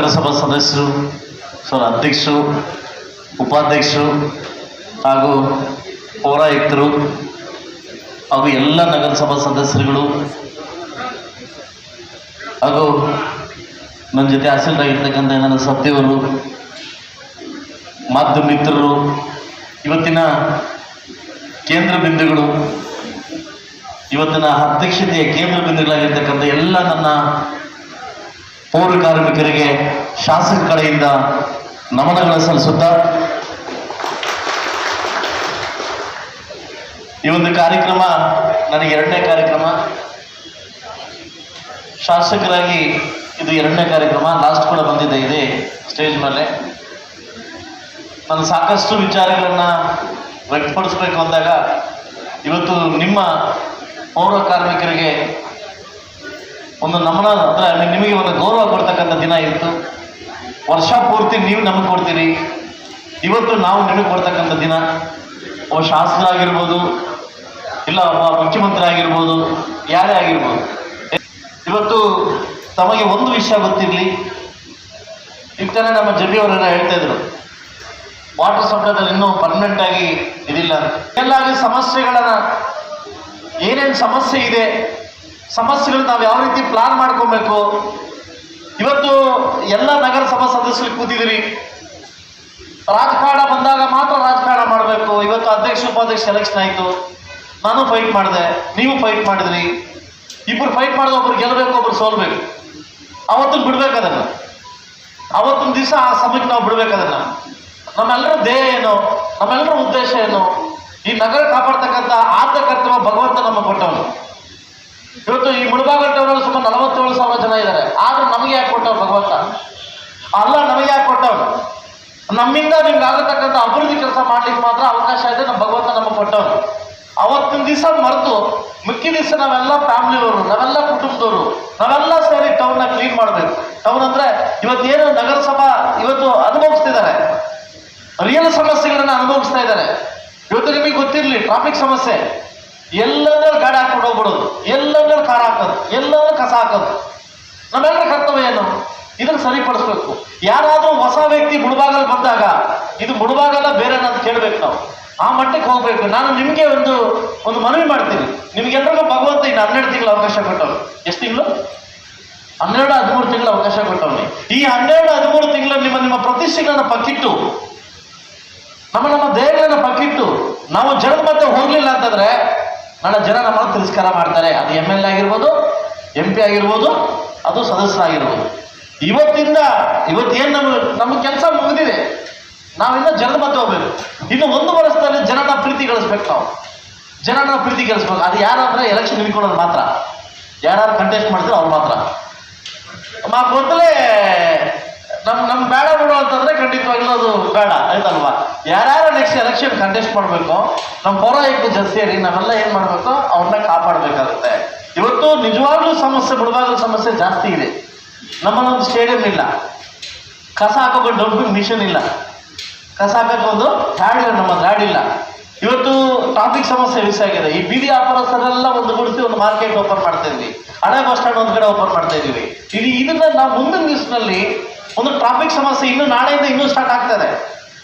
ನಗರಸಭಾ ಸದಸ್ಯರು, ಸರ್ ಅಧ್ಯಕ್ಷರು, ಉಪಾಧ್ಯಕ್ಷರು ಹಾಗೂ ಪೌರಾಯುಕ್ತರು ಹಾಗೂ ಎಲ್ಲ ನಗರಸಭಾ ಸದಸ್ಯರುಗಳು ಹಾಗೂ ನನ್ನ ಜೊತೆ ಹಾಸೀಲ್ದಾಗಿರ್ತಕ್ಕಂಥ ನನ್ನ ಸತ್ಯವರು ಮಾಧ್ಯಮ ಮಿತ್ರರು ಇವತ್ತಿನ ಕೇಂದ್ರ ಬಿಂದುಗಳು, ಇವತ್ತಿನ ಅಧ್ಯಕ್ಷತೆಯ ಕೇಂದ್ರ ಬಿಂದುಗಳಾಗಿರ್ತಕ್ಕಂಥ ಎಲ್ಲ ನನ್ನ ಪೌರ ಕಾರ್ಮಿಕರಿಗೆ ಶಾಸಕ ಕಡೆಯಿಂದ ನಮನಗಳ ಸಲ್ಲಿಸುತ್ತಾ ಈ ಒಂದು ಕಾರ್ಯಕ್ರಮ ನನಗೆ ಎರಡನೇ ಕಾರ್ಯಕ್ರಮ. ಶಾಸಕರಾಗಿ ಇದು ಎರಡನೇ ಕಾರ್ಯಕ್ರಮ. ಲಾಸ್ಟ್ ಕೂಡ ಬಂದಿದೆ ಇದೆ ಸ್ಟೇಜ್ ಮೇಲೆ. ನಾನು ಸಾಕಷ್ಟು ವಿಚಾರಗಳನ್ನು ವ್ಯಕ್ತಪಡಿಸ್ಬೇಕು ಅಂದಾಗ ಇವತ್ತು ನಿಮ್ಮ ಪೌರ ಕಾರ್ಮಿಕರಿಗೆ ಒಂದು ನಮನ, ಅಂದ್ರೆ ನಿಮಗೆ ಒಂದು ಗೌರವ ಕೊಡ್ತಕ್ಕಂಥ ದಿನ ಇತ್ತು. ವರ್ಷ ಪೂರ್ತಿ ನೀವು ನಮಗೆ ಕೊಡ್ತೀರಿ. ಇವತ್ತು ನಾವು ನಿಮಗೆ ಕೊಡ್ತಕ್ಕಂಥ ದಿನ. ಒಬ್ಬ ಶಾಸಕರಾಗಿರ್ಬೋದು, ಇಲ್ಲ ಒಬ್ಬ ಮುಖ್ಯಮಂತ್ರಿ ಆಗಿರ್ಬೋದು ಯಾರೇ ಆಗಿರ್ಬೋದು. ಇವತ್ತು ತಮಗೆ ಒಂದು ವಿಷಯ ಗೊತ್ತಿರಲಿ. ಇಂತಾನೆ ನಮ್ಮ ಜಡ್ಡಿಯವರೆಲ್ಲ ಹೇಳ್ತಾ ಇದ್ರು. ವಾಟರ್ ಸಪ್ಲೈದಲ್ಲಿ ಇನ್ನೂ ಪರ್ಮನೆಂಟ್ ಆಗಿ ಇದಿಲ್ಲ ಎಲ್ಲಾಗಿ ಸಮಸ್ಯೆಗಳನ್ನು ಏನೇನು ಸಮಸ್ಯೆ ಇದೆ ಸಮಸ್ಯೆಗಳು ನಾವು ಯಾವ ರೀತಿ ಪ್ಲಾನ್ ಮಾಡ್ಕೊಬೇಕು? ಇವತ್ತು ಎಲ್ಲ ನಗರಸಭಾ ಸದಸ್ಯರು ಕೂತಿದ್ದೀರಿ. ರಾಜಕಾರಣ ಬಂದಾಗ ಮಾತ್ರ ರಾಜಕಾರಣ ಮಾಡಬೇಕು. ಇವತ್ತು ಅಧ್ಯಕ್ಷ, ಉಪಾಧ್ಯಕ್ಷ ಎಲೆಕ್ಷನ್ ಆಯಿತು. ನಾನು ಫೈಟ್ ಮಾಡಿದೆ. ನೀವು ಫೈಟ್ ಮಾಡಿದ್ರಿ. ಇಬ್ಬರು ಫೈಟ್ ಮಾಡಿದ ಒಬ್ರು ಗೆಲ್ಲಬೇಕು ಒಬ್ರು ಸೋಲ್ಬೇಕು. ಅವತ್ತನ್ನು ಬಿಡ್ಬೇಕು ಅದನ್ನು. ದಿವಸ ಆ ಸಮಯಕ್ಕೆ ನಾವು ಬಿಡ್ಬೇಕು ಅದನ್ನ. ನಮ್ಮೆಲ್ಲರ ಧ್ಯೇಯ ಏನು? ನಮ್ಮೆಲ್ಲರ ಉದ್ದೇಶ ಏನು? ಈ ನಗರ ಕಾಪಾಡ್ತಕ್ಕಂಥ ಆದ್ಯ ಕರ್ತವ್ಯ ಭಗವಂತ ನಮ್ಮ ಕೊಟ್ಟವನು. ಇವತ್ತು ಈ ಮುಳುಬಾಗಟ್ಟವರಲ್ಲಿ ಸುಮಾರು ನಲವತ್ತೇಳು ಸಾವಿರ ಜನ ಇದ್ದಾರೆ. ಆದ್ರೂ ನಮಗೆ ಯಾಕೆ ಕೊಟ್ಟವ್ರು ಭಗವಂತ? ಅಲ್ಲ, ನಮಗೆ ಯಾಕೆ ಕೊಟ್ಟವ್ರು? ನಮ್ಮಿಂದ ನಿಮ್ಗೆ ಆಗತಕ್ಕಂಥ ಅಭಿವೃದ್ಧಿ ಕೆಲಸ ಮಾಡ್ಲಿಕ್ಕೆ ಮಾತ್ರ ಅವಕಾಶ ಇದೆ, ನಮ್ಮ ಭಗವಂತ ನಮಗೆ ಕೊಟ್ಟವ್ರು. ಅವತ್ತಿನ ದಿವಸ ಮರೆತು ಮುಖ್ಯ ದಿವಸ ನಾವೆಲ್ಲ ಫ್ಯಾಮಿಲಿಯವರು, ನಾವೆಲ್ಲ ಕುಟುಂಬದವರು, ನಾವೆಲ್ಲ ಸೇರಿ ಟೌನ್ನ ಕ್ಲೀನ್ ಮಾಡಬೇಕು. ಟೌನ್ ಅಂದ್ರೆ ಇವತ್ತೇನು ನಗರಸಭಾ ಇವತ್ತು ಅನುಭವಿಸ್ತಿದ್ದಾರೆ. ರಿಯಲ್ ಸಮಸ್ಯೆಗಳನ್ನ ಅನುಭವಿಸ್ತಾ ಇದ್ದಾರೆ. ಇವತ್ತು ನಿಮಗೆ ಗೊತ್ತಿರಲಿ ಟ್ರಾಫಿಕ್ ಸಮಸ್ಯೆ. ಎಲ್ಲಂದ್ರೆ ಗಾಡಿ ಹಾಕೊಂಡು ಹೋಗ್ಬಿಡೋದು ಎಲ್ಲಂದ್ರೆ ಕಾರ ಹಾಕೋದು ಎಲ್ಲಂದ್ರೆ ಕಸ ಹಾಕೋದು. ನಮ್ಮೆಲ್ಲರ ಕರ್ತವ್ಯ ಏನು? ಇದನ್ನ ಸರಿಪಡಿಸ್ಬೇಕು. ಯಾರಾದರೂ ಹೊಸ ವ್ಯಕ್ತಿ ಮುಳುಬಾಗಲ್ ಬಂದಾಗ, ಇದು ಮುಳುಬಾಗಲ್ಲ ಬೇರೆ ಅಂತ ಕೇಳ್ಬೇಕು ನಾವು. ಆ ಮಟ್ಟಕ್ಕೆ ಹೋಗ್ಬೇಕು. ನಾನು ನಿಮಗೆ ಒಂದು ಒಂದು ಮನವಿ ಮಾಡ್ತೀನಿ. ನಿಮಗೆಲ್ಲರಿಗೂ ಭಗವಂತ ಇನ್ನು ಹನ್ನೆರಡು ತಿಂಗಳು ಅವಕಾಶ ಕೊಟ್ಟವ್ರು ಎಷ್ಟು ತಿಂಗಳು? ಹನ್ನೆರಡು, ಹದಿಮೂರು ತಿಂಗಳು ಅವಕಾಶ ಕೊಟ್ಟವ್ನಿ. ಈ ಹನ್ನೆರಡು, ಹದಿಮೂರು ತಿಂಗಳು ನಿಮ್ಮ ನಿಮ್ಮ ಪ್ರತಿಷ್ಠೆಗಳನ್ನ ಪಕ್ಕಿಟ್ಟು, ನಮ್ಮ ನಮ್ಮ ದೇಹಗಳನ್ನ ಪಕ್ಕಿಟ್ಟು, ನಾವು ಜನದ ಮತ್ತೆ ಹೋಗ್ಲಿಲ್ಲ ಅಂತಂದ್ರೆ ನಾಳೆ ಜನ ನಮ್ಮನ್ನು ತಿರಸ್ಕಾರ ಮಾಡ್ತಾರೆ. ಅದು ಎಂ ಎಲ್ ಎ ಆಗಿರ್ಬೋದು ಎಂ ಪಿ ಆಗಿರ್ಬೋದು, ಅದು ಸದಸ್ಯರಾಗಿರ್ಬೋದು. ಇವತ್ತಿಂದ, ಇವತ್ತೇನು ನಮ್ಮ ನಮ್ಮ ಕೆಲಸ ಮುಗಿದಿದೆ. ನಾವಿನ್ನ ಜನದ ಮತ ಹೋಗ್ಬೇಕು. ಇನ್ನು ಒಂದು ವರ್ಷದಲ್ಲಿ ಜನನ ಪ್ರೀತಿ ಗಳಿಸ್ಬೇಕು ನಾವು. ಜನನ ಪ್ರೀತಿ ಗಳಿಸ್ಬೇಕು. ಅದು ಯಾರಾದ್ರೆ ಎಲೆಕ್ಷನ್ ನಿಂತ್ಕೊಳ್ಳೋದು ಮಾತ್ರ. ಯಾರು ಕಂಟೆಸ್ಟ್ ಮಾಡ್ತೀರೋ ಅವ್ರು ಮಾತ್ರ. ಮಾ ನಮ್ ನಮ್ ಬೇಡ ಬಿಡು ಅಂತಂದ್ರೆ ಖಂಡಿತವಾಗ್ಲೂ ಅದು ಬೇಡ, ಆಯ್ತಲ್ವಾ? ಯಾರ್ಯಾರು ನೆಕ್ಸ್ಟ್ ಎಲೆಕ್ಷನ್ ಕಂಟೆಸ್ಟ್ ಮಾಡಬೇಕು ನಮ್ಮ ಪೌರಾಯುಕ್ತ ಸೇರಿ ನಾವೆಲ್ಲ ಏನ್ ಮಾಡ್ಬೇಕು, ಅವ್ರನ್ನ ಕಾಪಾಡಬೇಕಾಗುತ್ತೆ. ಇವತ್ತು ನಿಜವಾಗ್ಲೂ ಸಮಸ್ಯೆ, ಬಿಡುವಾಗಲೂ ಸಮಸ್ಯೆ ಜಾಸ್ತಿ ಇದೆ. ನಮ್ಮಲ್ಲೊಂದು ಸ್ಟೇಡಿಯಂ ಇಲ್ಲ. ಕಸ ಹಾಕೋಕೆ ಡಂಪಿಂಗ್ ಮಿಷನ್ ಇಲ್ಲ. ಕಸ ಹಾಕಕ್ಕೆ ಒಂದು ಗಾಡಿ ನಮ್ಮ ಗಾಡಿ ಇಲ್ಲ. ಇವತ್ತು ಟ್ರಾಫಿಕ್ ಸಮಸ್ಯೆ ವಿಷಯ ಆಗಿದೆ. ಈ ಬೀದಿ ವ್ಯಾಪಾರಸ್ಥರೆಲ್ಲ ಒಂದು ಗುಡಿಸಿ ಒಂದು ಮಾರ್ಕೆಟ್ ಓಪನ್ ಮಾಡ್ತಾ ಇದ್ವಿ. ಹಳೆ ಬಸ್ ಸ್ಟ್ಯಾಂಡ್ ಒಂದು ಕಡೆ ಓಪನ್ ಮಾಡ್ತಾ ಇದೀವಿ. ಇದು ಇದನ್ನ ನಾವು ಮುಂದಿನ ದಿವಸದಲ್ಲಿ ಒಂದು ಟ್ರಾಫಿಕ್ ಸಮಸ್ಯೆ ಇನ್ನು ನಾಳೆಯಿಂದ ಇನ್ನೂ ಸ್ಟಾರ್ಟ್ ಆಗ್ತದೆ.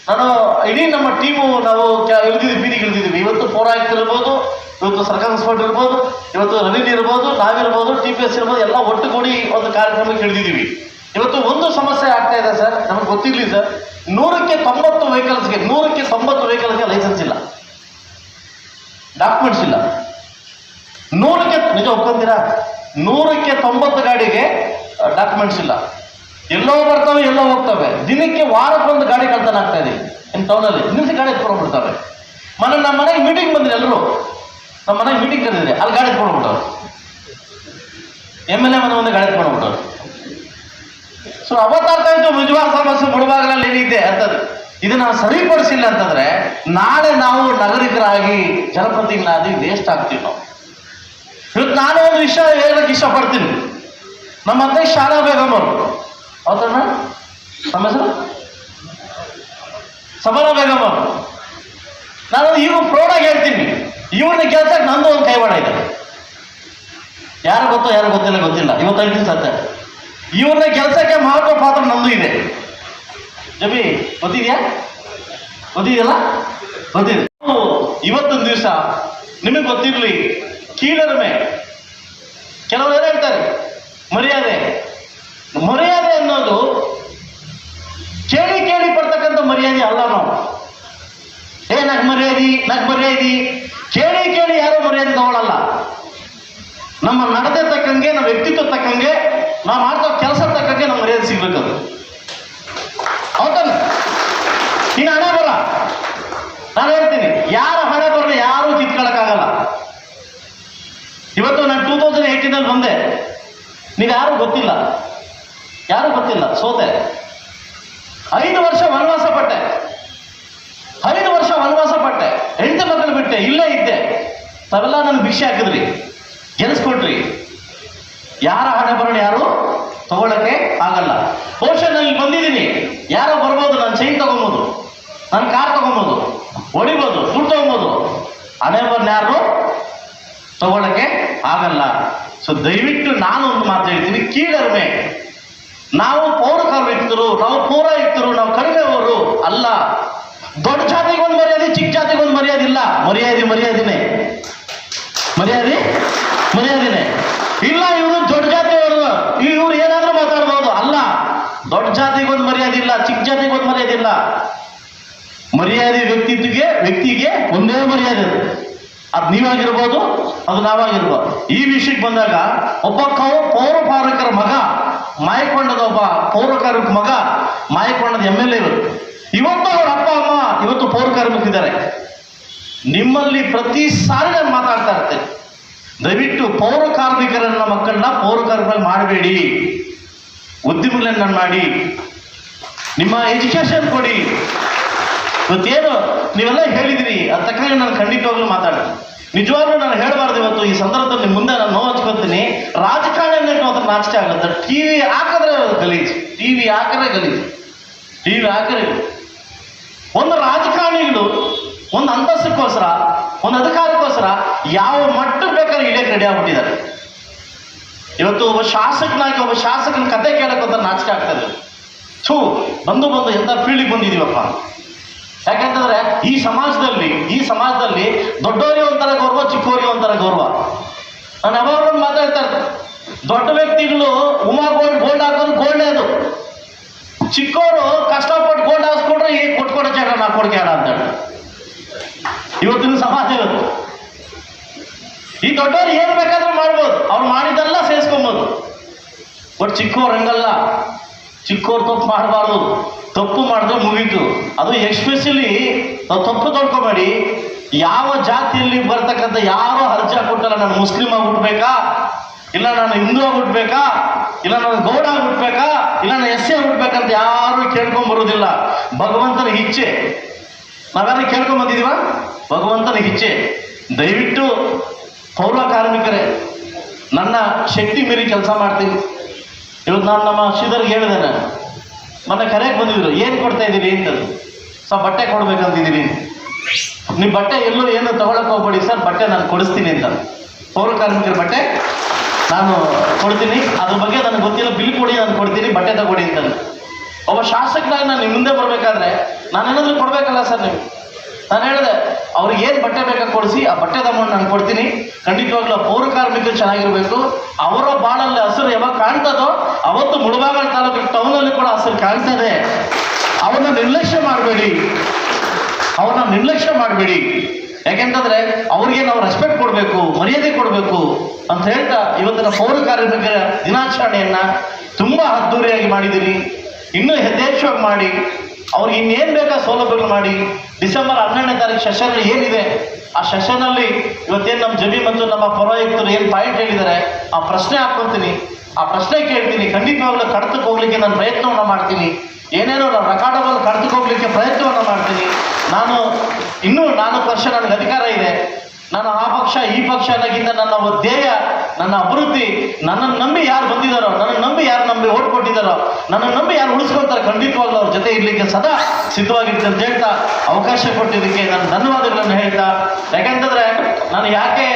ನಾನು ಇಡೀ ನಮ್ಮ ಟೀಮು ನಾವು ಇಳಿದಿದ್ದೀವಿ, ಬೀದಿಗೆ ಇಳಿದಿದ್ದೀವಿ. ಇವತ್ತು ಪೌರಾಯುಕ್ತರು ಇರ್ಬೋದು, ಇವತ್ತು ಸರ್ಕಾರ ಸ್ಪೋರ್ಟ್ ಇರ್ಬೋದು, ಇವತ್ತು ರನಿಲ್ ಇರ್ಬೋದು, ನಾವಿರ್ಬೋದು ಟಿ ಪಿ ಎಸ್ ಇರ್ಬೋದು, ಎಲ್ಲ ಒಟ್ಟುಗೂಡಿ ಒಂದು ಕಾರ್ಯಕ್ರಮಕ್ಕೆ ಇಳಿದಿದ್ದೀವಿ. ಇವತ್ತು ಒಂದು ಸಮಸ್ಯೆ ಆಗ್ತಾ ಇದೆ ಸರ್, ನಮಗೆ ಗೊತ್ತಿರಲಿ ಸರ್. ನೂರಕ್ಕೆ ತೊಂಬತ್ತು ವೆಹಿಕಲ್ಸ್ಗೆ ನೂರಕ್ಕೆ ತೊಂಬತ್ತು ವೆಹಿಕಲ್ಸ್ಗೆ ಲೈಸೆನ್ಸ್ ಇಲ್ಲ. ಡಾಕ್ಯುಮೆಂಟ್ಸ್ ಇಲ್ಲ. ನೂರಕ್ಕೆ, ನಿಜ ಒಪ್ಕೊಂತೀರಾ? ನೂರಕ್ಕೆ ತೊಂಬತ್ತು ಗಾಡಿಗೆ ಡಾಕ್ಯುಮೆಂಟ್ಸ್ ಇಲ್ಲ. ಎಲ್ಲೋ ಬರ್ತವೆ, ಎಲ್ಲೋ ಹೋಗ್ತವೆ. ದಿನಕ್ಕೆ ವಾರಕ್ಕೊಂದು ಗಾಡಿ ಕಳ್ತನ ಆಗ್ತಾ ಇದೆ. ಇನ್ನು ಟೌನಲ್ಲಿ ನಿಲ್ಸಿ ಗಾಡಿ ಎತ್ಕೊಂಡ್ಬಿಡ್ತವೆ ಮನೆ, ನಮ್ಮ ಮನೆಗೆ ಮೀಟಿಂಗ್ ಬಂದಿದೆ ಎಲ್ಲರೂ ನಮ್ಮ ಮನೆಗೆ ಮೀಟಿಂಗ್ ಕರೆದಿದೆ. ಅಲ್ಲಿ ಗಾಡಿ ಎತ್ಕೊಂಡ್ಬಿಟ್ಟವ್ರು. ಎಂ ಎಲ್ ಎ ಮನೆ ಮುಂದೆ ಗಾಡಿ ಎತ್ಕೊಂಡ್ಬಿಟ್ಟವ್ರು. ಸೊ ಅವತ್ತಾಗ್ತಾ ಇತ್ತು ಸಮಸ್ಯೆ ಮುಳುಬಾಗಲಲ್ಲಿ ಏನಿದೆ ಅಂತದ್ದು ಇದನ್ನ ಸರಿಪಡಿಸಿಲ್ಲ ಅಂತಂದ್ರೆ, ನಾಳೆ ನಾವು ನಾಗರಿಕರಾಗಿ ಜನಪ್ರತಿನಿಧಿಗಳಾಗಿ ವೇಸ್ಟ್ ಆಗ್ತೀವಿ ನಾವು. ಇವತ್ತು ನಾನು ಒಂದು ವಿಷಯ ಹೇಳಕ್ಕೆ ಇಷ್ಟಪಡ್ತೀನಿ. ನಮ್ಮ ಅಧ್ಯಕ್ಷ ಶಾಲಾ ಬೇಗಮ್ ಅವರು ಹೌದಾ ನಮ್ಮ ಹೆಸರು ಸಮರ ಬೇಗಮ್ಮ ನಾನು ಇವ್ರು ಪ್ರೌಢಾಗಿ ಹೇಳ್ತೀನಿ. ಇವ್ರನ್ನ ಕೆಲಸಕ್ಕೆ ನಂದು ಒಂದು ಕೈವಾಡ ಇದೆ. ಯಾರು ಗೊತ್ತೋ, ಯಾರು ಗೊತ್ತಿಲ್ಲ ಗೊತ್ತಿಲ್ಲ. ಇವತ್ತು ಐದು ಸತ್ಯ. ಇವ್ರನ್ನ ಕೆಲಸಕ್ಕೆ ಮಹತ್ವ ಪಾತ್ರ ನಂದು ಇದೆ. ಜಬಿ ಗೊತ್ತಿದ್ಯಾ? ಗೊತ್ತಿದೆಯಲ್ಲ? ಗೊತ್ತಿದೆ. ಇವತ್ತೊಂದು ದಿವಸ ನಿಮಗೆ ಗೊತ್ತಿರಲಿ, ಕೀಳರಿಮೆ. ಕೆಲವರು ಹೇಳ್ತಾರೆ, ಮರ್ಯಾದೆ. ಮರ್ಯಾದೆ ಅನ್ನೋದು ಕೇಳಿ ಕೇಳಿ ಪಡ್ತಕ್ಕಂಥ ಮರ್ಯಾದೆ ಅಲ್ಲ ನಾವು. ಏ, ನಗ್ ಮರ್ಯಾದಿ ನಗ್ ಮರ್ಯಾದಿ. ಕೇಳಿ ಕೇಳಿ ಯಾರೋ ಮರ್ಯಾದೆ ತಗೊಳ್ಳಲ್ಲ ನಮ್ಮ ನಡತೆ ತಕ್ಕಂಗೆ, ನಮ್ಮ ವ್ಯಕ್ತಿತ್ವ ತಕ್ಕಂಗೆ, ನಾವು ಮಾಡ್ತಾ ಕೆಲಸ ತಕ್ಕಂಗೆ ನಮ್ಮ ಮರ್ಯಾದೆ ಸಿಗ್ಬೇಕದು. ಹೌದಲ್ಲ? ಇನ್ನು ಹಣೆ ಬರ. ನಾನು ಹೇಳ್ತೀನಿ, ಯಾರ ಹಣೆ ಬರಲಿ ಯಾರೂ ಕಿತ್ಕೊಳ್ಳೋಕ್ಕಾಗಲ್ಲ ಇವತ್ತು ನಾನು ಟೂ ತೌಸಂಡ್ ಏಯ್ಟೀನಲ್ಲಿ ಬಂದೆ. ನೀವು ಯಾರು ಗೊತ್ತಿಲ್ಲ. ಯಾರು ಗೊತ್ತಿಲ್ಲ? ಸೋತೆ. ಐದು ವರ್ಷ ವನವಾಸ ಪಟ್ಟೆ ಐದು ವರ್ಷ ವನವಾಸ ಪಟ್ಟೆ ಹೆಂಡತಿ ಮಕ್ಕಳು ಬಿಟ್ಟೆ, ಇಲ್ಲೇ ಇದ್ದೆ. ತಾವೆಲ್ಲ ನನ್ನ ಭಿಕ್ಷೆ ಹಾಕಿದ್ರಿ. ಗೆಲ್ಸ್ಕೊಟ್ರಿ ಯಾರ ಹಣೆ ಬರೋಣ ಯಾರು? ತಗೊಳಕ್ಕೆ ಆಗಲ್ಲ. ಬಹುಶಃ ನಾನು ಬಂದಿದ್ದೀನಿ. ಯಾರೋ ಬರ್ಬೋದು, ನಾನು ಚೈನ್ ತಗೊಬೋದು. ನನ್ನ ಕಾರ್ ತಗೊಬೋದು. ಹೊಡಿಬೋದು ದುಡ್ಡು ತಗೊಬೋದು. ಹಣೆ ಬರೋಣ ಯಾರು? ತಗೊಳಕ್ಕೆ ಆಗಲ್ಲ. ಸೊ ದಯವಿಟ್ಟು ನಾನು ಒಂದು ಮಾತು ಹೇಳ್ತೀನಿ. ಕೀಳರಿಮೆ. ನಾವು ಪೌರ ಕಾರ್ಮಿಕರು, ನಾವು ಪೌರಾಯುಕ್ತರು ನಾವು ಕಡಿಮೆಯವರು ಅಲ್ಲ. ದೊಡ್ಡ ಜಾತಿಗೆ ಒಂದು ಮರ್ಯಾದೆ, ಚಿಕ್ಕ ಜಾತಿಗೆ ಒಂದು ಮರ್ಯಾದೆ ಇಲ್ಲ. ಮರ್ಯಾದೆ, ಮರ್ಯಾದೆನೆ. ಮರ್ಯಾದೆ, ಮರ್ಯಾದೆನೆ. ಇಲ್ಲ, ಇವರು ದೊಡ್ಡ ಜಾತಿಯವರು. ಇವ್ರು ಏನಾದ್ರೂ ಮಾತಾಡ್ಬೋದು. ಅಲ್ಲ, ದೊಡ್ಡ ಜಾತಿಗೆ ಒಂದು ಮರ್ಯಾದೆ ಇಲ್ಲ, ಚಿಕ್ಕ ಜಾತಿಗೆ ಒಂದು ಮರ್ಯಾದೆ ಇಲ್ಲ. ಮರ್ಯಾದೆ ವ್ಯಕ್ತಿತ್ವಗೆ ವ್ಯಕ್ತಿಗೆ ಒಂದೇ ಮರ್ಯಾದೆ ಅದು. ನೀವಾಗಿರ್ಬೋದು, ಅದು ನಾವಾಗಿರ್ಬೋದು. ಈ ವಿಷಯಕ್ಕೆ ಬಂದಾಗ ಒಬ್ಬ ಕೌ, ಪೌರ ಒಬ್ಬ ಪೌರಕಾರ್ಮಿಕ ಮಗ ಮಾಯಕೊಂಡದ ಎಂ ಎಲ್ ಎ ಇವತ್ತು ಇವತ್ತು ಅವ್ರ ಅಪ್ಪ, ಅಮ್ಮ ಇವತ್ತು ಪೌರ ಕಾರ್ಮಿಕರಿದ್ದಾರೆ ನಿಮ್ಮಲ್ಲಿ ಪ್ರತಿ ಸಾರಿ ನಾನು ಮಾತಾಡ್ತಾ ಇರ್ತೇನೆ. ದಯವಿಟ್ಟು ಪೌರ ಕಾರ್ಮಿಕರನ್ನ ಮಕ್ಕಳನ್ನ ಪೌರ ಮಾಡಬೇಡಿ. ಉದ್ಯಮಗಳನ್ನ ಮಾಡಿ. ನಿಮ್ಮ ಎಜುಕೇಶನ್ ಕೊಡಿ. ಇವತ್ತೇನು ನೀವೆಲ್ಲ ಹೇಳಿದಿರಿ, ಅದ ತಕ್ಕ ನಾನು ಖಂಡಿತವಾಗ್ಲೂ ಮಾತಾಡ್ತೀನಿ. ನಿಜವಾಗ್ಲೂ ನಾನು ಹೇಳಬಾರ್ದು ಇವತ್ತು ಈ ಸಂದರ್ಭದಲ್ಲಿ ಮುಂದೆ ನಾನು ನೋವು ಹಚ್ಕೊತೀನಿ. ರಾಜಕಾರಣ ಅನ್ನೋದು ನಾಚಿಕೆ ಆಗುತ್ತೆ. ಟಿವಿ ಹಾಕಿದ್ರೆ ಗಲೀಜು. ಟಿವಿ ಹಾಕಿದ್ರೆ ಗಲೀಜು. ಟಿವಿ ಹಾಕಿದ್ರೆ ಒಂದು ರಾಜಕಾರಣಿಗಳು, ಒಂದು ಅಂತಸ್ತಕ್ಕೋಸ್ಕರ ಒಂದು ಅಧಿಕಾರಕ್ಕೋಸ್ಕರ ಯಾವ ಮಟ್ಟಕ್ಕೆ ಬೇಕಾದ್ರೆ ಇಳಿಯಕ್ಕೆ ರೆಡಿ ಆಗ್ಬಿಟ್ಟಿದ್ದಾರೆ. ಇವತ್ತು ಒಬ್ಬ ಶಾಸಕನಾಗಿ ಒಬ್ಬ ಶಾಸಕನ ಕತೆ ಕೇಳಕ್ಕೆ ನಾಚಿಕೆ ಆಗ್ತದೆ ಥೂ, ಬಂದು ಬಂದು ಎಂಥ ಪೀಳಿಗೆ ಬಂದಿದೀವಪ್ಪ ಯಾಕಂತಂದ್ರೆ ಈ ಸಮಾಜದಲ್ಲಿ ಈ ಸಮಾಜದಲ್ಲಿ ದೊಡ್ಡವರಿಗೆ ಒಂಥರ ಗೌರವ ಚಿಕ್ಕವರಿಗೆ ಒಂಥರ ಗೌರವ. ನಾನು ಯಾವಾಗ ಮಾತಾಡ್ತಾರೆ ದೊಡ್ಡ ವ್ಯಕ್ತಿಗಳು ಉಮಾ ಗೋಲ್ಡ್ ಗೋಲ್ಡ್ ಹಾಕೋದು ಗೋಲ್ಡೇ ಅದು. ಚಿಕ್ಕವರು ಕಷ್ಟಪಟ್ಟು ಗೋಲ್ಡ್ ಹಾಕ್ಸ್ಕೊಂಡ್ರೆ ಈಗ ಕೊಟ್ಕೊಡೋ ಜಾಗ ನಾ ಕೊಡ್ಕ್ಯಾಡ ಅಂತ ಇವತ್ತಿನ ಸಮಾಜ ಇವತ್ತು. ಈ ದೊಡ್ಡವ್ರು ಏನ್ ಬೇಕಾದ್ರೂ ಮಾಡ್ಬೋದು. ಅವ್ರು ಮಾಡಿದ್ದೆಲ್ಲ ಸೇರಿಸ್ಕೊಬೋದು. ಬಟ್ ಚಿಕ್ಕವ್ರು ಹಂಗಲ್ಲ. ಚಿಕ್ಕವ್ರು ತಪ್ಪು ಮಾಡಬಾರ್ದು. ತಪ್ಪು ಮಾಡಿದ್ರೆ ಮುಗೀತು. ಅದು ಎಸ್ಪೆಷಲಿ ನಾವು ತಪ್ಪು ತೊಳ್ಕೊಬೇಡಿ. ಯಾವ ಜಾತಿಯಲ್ಲಿ ಬರ್ತಕ್ಕಂಥ ಯಾರು ಅರ್ಜಿ ಕೊಟ್ಟಲ್ಲ ನಾನು ಮುಸ್ಲಿಂ ಆಗ್ಬಿಡ್ಬೇಕಾ? ಇಲ್ಲ ನಾನು ಹಿಂದೂ ಆಗ್ಬಿಡ್ಬೇಕಾ? ಇಲ್ಲ ನಾನು ಗೌಡ ಆಗ್ಬಿಡ್ಬೇಕಾ? ಇಲ್ಲ ನಾನು ಎಸ್ ಸಿ ಆಗ್ಬಿಡ್ಬೇಕಂತ ಯಾರು ಕೇಳ್ಕೊಂಡ್ ಬರೋದಿಲ್ಲ. ಭಗವಂತನ ಇಚ್ಛೆ. ನಾವ್ಯಾರು ಕೇಳ್ಕೊಂಡ್ ಬಂದಿದೀವ ಭಗವಂತನ ಇಚ್ಛೆ. ದಯವಿಟ್ಟು ಪೌರ ಕಾರ್ಮಿಕರೇ, ನನ್ನ ಶಕ್ತಿ ಮೀರಿ ಕೆಲಸ ಮಾಡ್ತೀನಿ. ಇವತ್ತು ನಾನು ನಮ್ಮ ಶ್ರೀಧರ್ಗೆ ಹೇಳಿದೆ ನಾನು. ಮೊನ್ನೆ ಕರೆಯಕ್ಕೆ ಬಂದಿದ್ರು, ಏನು ಕೊಡ್ತಾ ಇದ್ದೀರಿ? ಅಂತಂದು ಸೊ ಬಟ್ಟೆ ಕೊಡ್ಬೇಕಂತಿದ್ದೀನಿ ನೀವು ಬಟ್ಟೆ ಎಲ್ಲೂ ಏನು ತಗೊಳಕ್ ಹೋಗ್ಬೇಡಿ ಸರ್, ಬಟ್ಟೆ ನಾನು ಕೊಡಿಸ್ತೀನಿ ಅಂತ. ಪೌರ ಕಾರ್ಮಿಕರ ಬಟ್ಟೆ ನಾನು ಕೊಡ್ತೀನಿ. ಅದ್ರ ಬಗ್ಗೆ ನನಗೆ ಗೊತ್ತಿಲ್ಲ, ಬಿಲ್ ಕೊಡಿ, ನಾನು ಕೊಡ್ತೀನಿ, ಬಟ್ಟೆ ತಗೊಡಿ ಅಂತ ಒಬ್ಬ ಶಾಸಕನಾಗಿ ನಾನು ನಿಮ್ಮ ಮುಂದೆ ಬರಬೇಕಾದ್ರೆ ನಾನೇನಾದ್ರೂ ಕೊಡಬೇಕಲ್ಲ ಸರ್ ನೀವು ನಾನು ಹೇಳಿದೆ ಅವ್ರಿಗೆ ಏನು ಬಟ್ಟೆ ಬೇಕಾ ಕೊಡಿಸಿ, ಆ ಬಟ್ಟೆ ಅಮೌಂಟ್ ನಾನು ಕೊಡ್ತೀನಿ. ಖಂಡಿತವಾಗ್ಲೂ ಪೌರ ಕಾರ್ಮಿಕರು ಚೆನ್ನಾಗಿರ್ಬೇಕು. ಅವರ ಬಾಳಲ್ಲಿ ಹಸಿರು ಯಾವಾಗ ಕಾಣ್ತದೋ, ಅವತ್ತು ಮುಳಬಾಗಲ ತಾಲೂಕು ಟೌನಲ್ಲಿ ಕೂಡ ಹಸಿರು ಕಾಣ್ತದೆ. ಅವನ್ನ ನಿರ್ಲಕ್ಷ್ಯ ಮಾಡಬೇಡಿ. ಅವನ್ನ ನಿರ್ಲಕ್ಷ್ಯ ಮಾಡಬೇಡಿ. ಯಾಕೆಂತಂದ್ರೆ ಅವ್ರಿಗೆ ನಾವು ರೆಸ್ಪೆಕ್ಟ್ ಕೊಡಬೇಕು, ಮರ್ಯಾದೆ ಕೊಡಬೇಕು ಅಂತ ಹೇಳ್ತಾ ಇವತ್ತಿನ ಪೌರ ಕಾರ್ಮಿಕರ ದಿನಾಚರಣೆಯನ್ನ ತುಂಬಾ ಅದ್ದೂರಿಯಾಗಿ ಮಾಡಿದ್ದೀನಿ ಇನ್ನೂ ಯಥೇಚ್ಛವಾಗಿ ಮಾಡಿ. ಅವ್ರಿಗೆ ಇನ್ನೇನು ಬೇಕಾ ಸೌಲಭ್ಯಗಳು ಮಾಡಿ? ಡಿಸೆಂಬರ್ ಹನ್ನೆರಡನೇ ತಾರೀಕು ಸೆಷನ್ ಏನಿದೆ? ಆ ಸೆಷನಲ್ಲಿ ಇವತ್ತೇನು ನಮ್ಮ ಜಮಿ ಮತ್ತು ನಮ್ಮ ಪೌರಾಯುಕ್ತರು ಏನು ಪಾಯಿಂಟ್ ಹೇಳಿದ್ದಾರೆ? ಆ ಪ್ರಶ್ನೆ ಹಾಕೊಂತೀನಿ ಆ ಪ್ರಶ್ನೆ ಕೇಳ್ತೀನಿ. ಖಂಡಿತವಾಗ್ಲೂ ಕಡ್ತಕ್ಕೆ ಹೋಗ್ಲಿಕ್ಕೆ ನಾನು ಪ್ರಯತ್ನವನ್ನು ಮಾಡ್ತೀನಿ. ಏನೇನೋ ನಾನು ರೆಕಾರ್ಡಬಲ್ ಕಡ್ತಕ್ಕೆ ಹೋಗ್ಲಿಕ್ಕೆ ಪ್ರಯತ್ನವನ್ನು ಮಾಡ್ತೀನಿ. ನಾನು, ಇನ್ನೂ ನಾಲ್ಕು ವರ್ಷ ನನಗೆ ಅಧಿಕಾರ ಇದೆ. ನಾನು ಆ ಪಕ್ಷ, ಈ ಪಕ್ಷ ಅನ್ನೋಕ್ಕಿಂತ ನನ್ನ ಧ್ಯೇಯ, ನನ್ನ ಅಭಿವೃದ್ಧಿ, ನನ್ನನ್ನು ನಂಬಿ ಯಾರು ಬಂದಿದ್ದಾರೋ ನನ್ನ ನಂಬಿ ಯಾರು ನಂಬಿ ಓಟ್ ಕೊಟ್ಟಿದ್ದಾರೋ, ನನ್ನನ್ನು ನಂಬಿ ಯಾರು ಉಳಿಸ್ಕೊಳ್ತಾರೆ ಖಂಡಿತವಾಗ್ಲೂ ಅವ್ರ ಜೊತೆ ಇರ್ಲಿಕ್ಕೆ ಸದಾ ಸಿದ್ಧವಾಗಿರ್ತೀನಿ ಅಂತ ಹೇಳ್ತಾ ಅವಕಾಶ ಕೊಟ್ಟಿದ್ದಕ್ಕೆ ನಾನು ಧನ್ಯವಾದಗಳನ್ನು ಹೇಳ್ತಾ, ಯಾಕೆಂತಂದ್ರೆ ನಾನು ಯಾಕೆ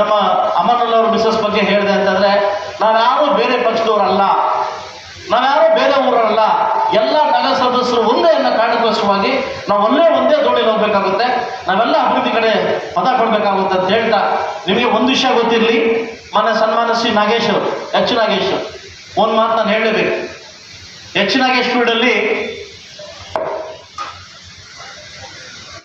ನಮ್ಮ ಅಮರ್ನಲ್ ಅವ್ರ ಮಿಸಸ್ ಬಗ್ಗೆ ಹೇಳಿದೆ ಅಂತಂದ್ರೆ ಯಾರು ಬೇರೆ ಪಕ್ಷದವ್ರಲ್ಲ, ನಾವ್ಯಾರೋ ಬೇರೆ ಊರಲ್ಲ, ಎಲ್ಲ ನಗರ ಸದಸ್ಯರು ಒಂದೇ ಅನ್ನೋ ಕಾರಣಕ್ಕೋಸ್ಕರವಾಗಿ ನಾವು ಒಂದೇ ಒಂದೇ ದೋಣಿ ಹೋಗ್ಬೇಕಾಗುತ್ತೆ ನಾವೆಲ್ಲ ಅಭಿವೃದ್ಧಿ ಕಡೆ ಪದ ಕೊಡ್ಬೇಕಾಗುತ್ತೆ ಅಂತ ಹೇಳ್ತಾ ನಿಮಗೆ ಒಂದು ವಿಷಯ ಗೊತ್ತಿರಲಿ. ಮನೆ ಸನ್ಮಾನ ಶ್ರೀ ನಾಗೇಶ್ ಅವರು, ಎಚ್ ನಾಗೇಶ್ ಒಂದು ಮಾತು ನಾನು ಹೇಳಲೇಬೇಕು ಎಚ್ ನಾಗೇಶ್ ಫೀಲ್ಡಲ್ಲಿ